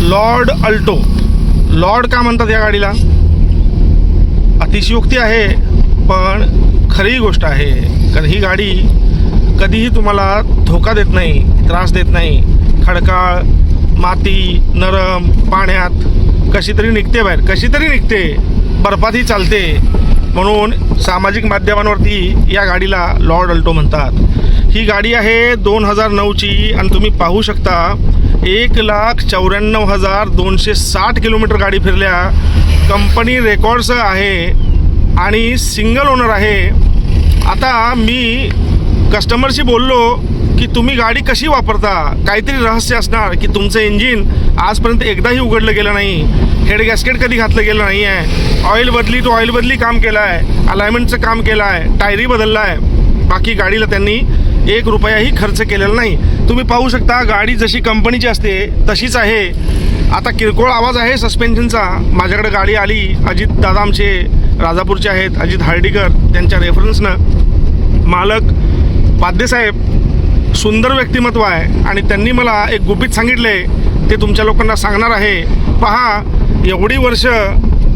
Lord Alto. Lord का म्हणतात या गाडीला? अतिशयोक्ती आहे पण खरी गोष्ट आहे कारण ही गाडी कधीही तुम्हाला धोका देत नाही त्रास देत नाही. खडकाळ माती नरम पाण्यात कशी तरी निघते बाहेर कशी तरी निघते बर्फातही चालते. म्हणून सामाजिक माध्यमांवरती या गाडीला लॉर्ड अल्टो म्हणतात. ही गाडी आहे दोन हजार नऊची आणि तुम्ही पाहू शकता एक लाख चौऱ्याण्णव हजार दोनशे साठ किलोमीटर गाडी फिरल्या. कंपनी रेकॉर्डसह आहे आणि सिंगल ओनर आहे. आता मी कस्टमरशी बोललो की तुम्ही गाडी कशी वापरता? काहीतरी रहस्य असणार की तुमचं इंजिन आजपर्यंत एकदाही उघडलं गेलं नाही. हेड गॅस्केट कधी घातलं गेलं नाही आहे ऑइल बदली तो ऑइल बदली काम केलं आहे अलायमेंटचं काम केलं आहे टायरी बदलला आहे बाकी गाडीला त्यांनी एक रुपयाही खर्च केलेला नाही. तुम्ही पाहू शकता गाडी जशी कंपनीची असते तशीच आहे. आता किरकोळ आवाज आहे सस्पेन्शनचा. माझ्याकडे गाडी आली अजित दादा आमचे राजापूरचे आहेत अजित हार्डीकर त्यांच्या रेफरन्सनं. मालक पाद्यसाहेब सुंदर व्यक्तिमत्व आहे. आणि त्यांनी मला एक गुपित सांगितले ते तुमच्या लोकांना सांगणार आहे. पहा एवढी वर्ष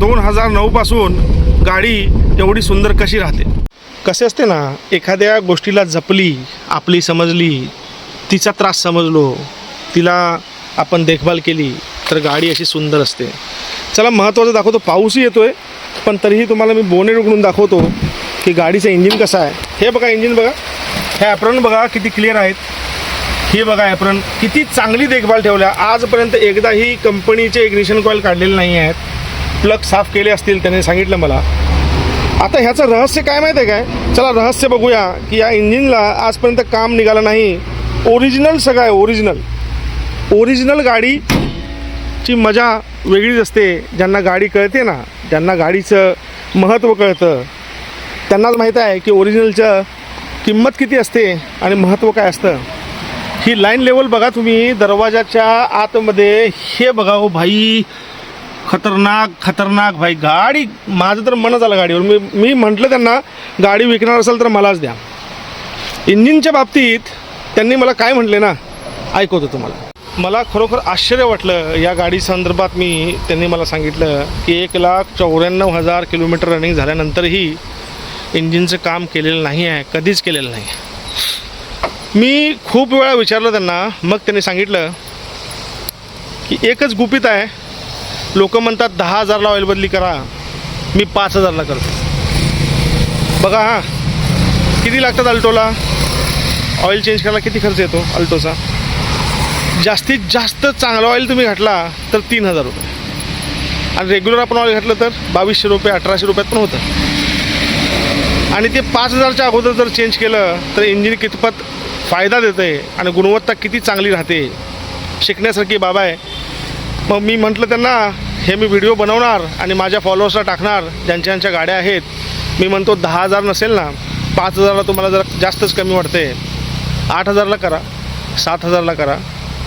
दोन हजार नऊपासून गाडी एवढी सुंदर कशी राहते? कसे असते ना एखाद्या गोष्टीला जपली आपली समजली तिचा त्रास समजलो तिला आपण देखभाल केली तर गाडी अशी सुंदर असते. चला महत्त्वाचं दाखवतो पाऊसही येतोय पण तरीही तुम्हाला मी बोनेट उघडून दाखवतो की गाडीचं इंजिन कसं आहे. हे बघा इंजिन बघा. हे ॲप्रन बघा किती क्लिअर आहेत. हे बघा ॲप्रन किती चांगली देखभाल ठेवल्या. आजपर्यंत एकदाही कंपनीचे इग्निशन कॉईल काढलेले नाही आहेत. प्लग साफ केले असतील त्याने सांगितलं मला. आता ह्याचं रहस्य काय माहिती आहे काय? चला रहस्य बघूया की या इंजिनला आजपर्यंत काम निघालं नाही. ओरिजिनल सगळं आहे ओरिजिनल ओरिजिनल गाडीची मजा वेगळीच असते. ज्यांना गाडी कळते ना ज्यांना गाडीचं महत्त्व कळतं त्यांनाच माहीत आहे की ओरिजिनलचं किंमत किती असते आणि महत्त्व काय असतं. ही लाईन लेवल बघा तुम्ही दरवाजाच्या आतमध्ये. हे बघा हो भाई खतरनाक खतरनाक भाई. गाडी माझं तर मनच आलं गाडीवर. मी मी म्हटलं त्यांना गाडी विकणार असेल तर मलाच द्या. इंजिनच्या बाबतीत त्यांनी मला काय म्हटले ना ऐकवतो तुम्हाला. मला खरोखर आश्चर्य वाटलं. या गाडी संदर्भात मी त्यांनी मला सांगितलं की एक लाख चौऱ्याण्णव हजार किलोमीटर रनिंग झाल्यानंतरही इंजिनचं काम केलेलं नाही आहे कधीच केलेलं नाही मी खूप वेळा विचारलं त्यांना. मग त्यांनी सांगितलं की एकच गुपित आहे लोक म्हणतात दहा हजारला ऑइल बदली करा. मी पाच हजारला करतो. बघा हां. किती लागतात अल्टोला? ऑइल चेंज करायला किती खर्च येतो अल्टोचा? जास्तीत जास्त चांगला ऑइल तुम्ही घातला तर तीन हजार रुपये. आणि रेग्युलर आपण ऑइल घातलं तर बावीसशे रुपये अठराशे रुपयात पण होतं. आणि ते पाच हजारच्या अगोदर जर चेंज केलं तर इंजिन कितपत फायदा देतं आहे आणि गुणवत्ता किती चांगली राहते शिकण्यासारखी बाब आहे. मग मी म्हटलं त्यांना हे मी व्हिडिओ बनवणार आणि माझ्या फॉलोअर्सला टाकणार ज्यांच्या ज्यांच्या गाड्या आहेत. मी म्हणतो दहा हजार नसेल ना पाच हजारला तुम्हाला जरा जास्तच कमी वाटते. आठ हजारला करा सात हजारला करा.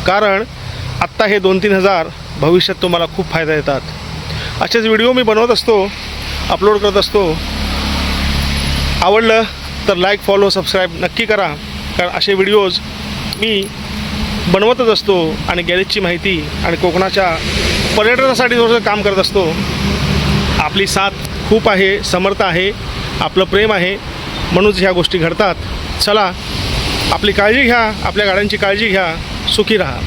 कारण आत्ता हे दोन तीन हजार भविष्यात तुम्हाला खूप फायदा येतात. असेच व्हिडिओ मी बनवत असतो अपलोड करत असतो. आवडलं तर लाईक फॉलो सबस्क्राईब नक्की करा. कारण असे व्हिडिओज मी बनवतच असतो आणि गॅरेजची माहिती आणि कोकणाच्या पर्यटनासाठी थोडंसं काम करत असतो आपली साथ खूप आहे समर्थ आहे आपलं प्रेम आहे. म्हणूनच ह्या गोष्टी घडतात. चला आपली काळजी घ्या आपल्या गाड्यांची काळजी घ्या सुखी राहा.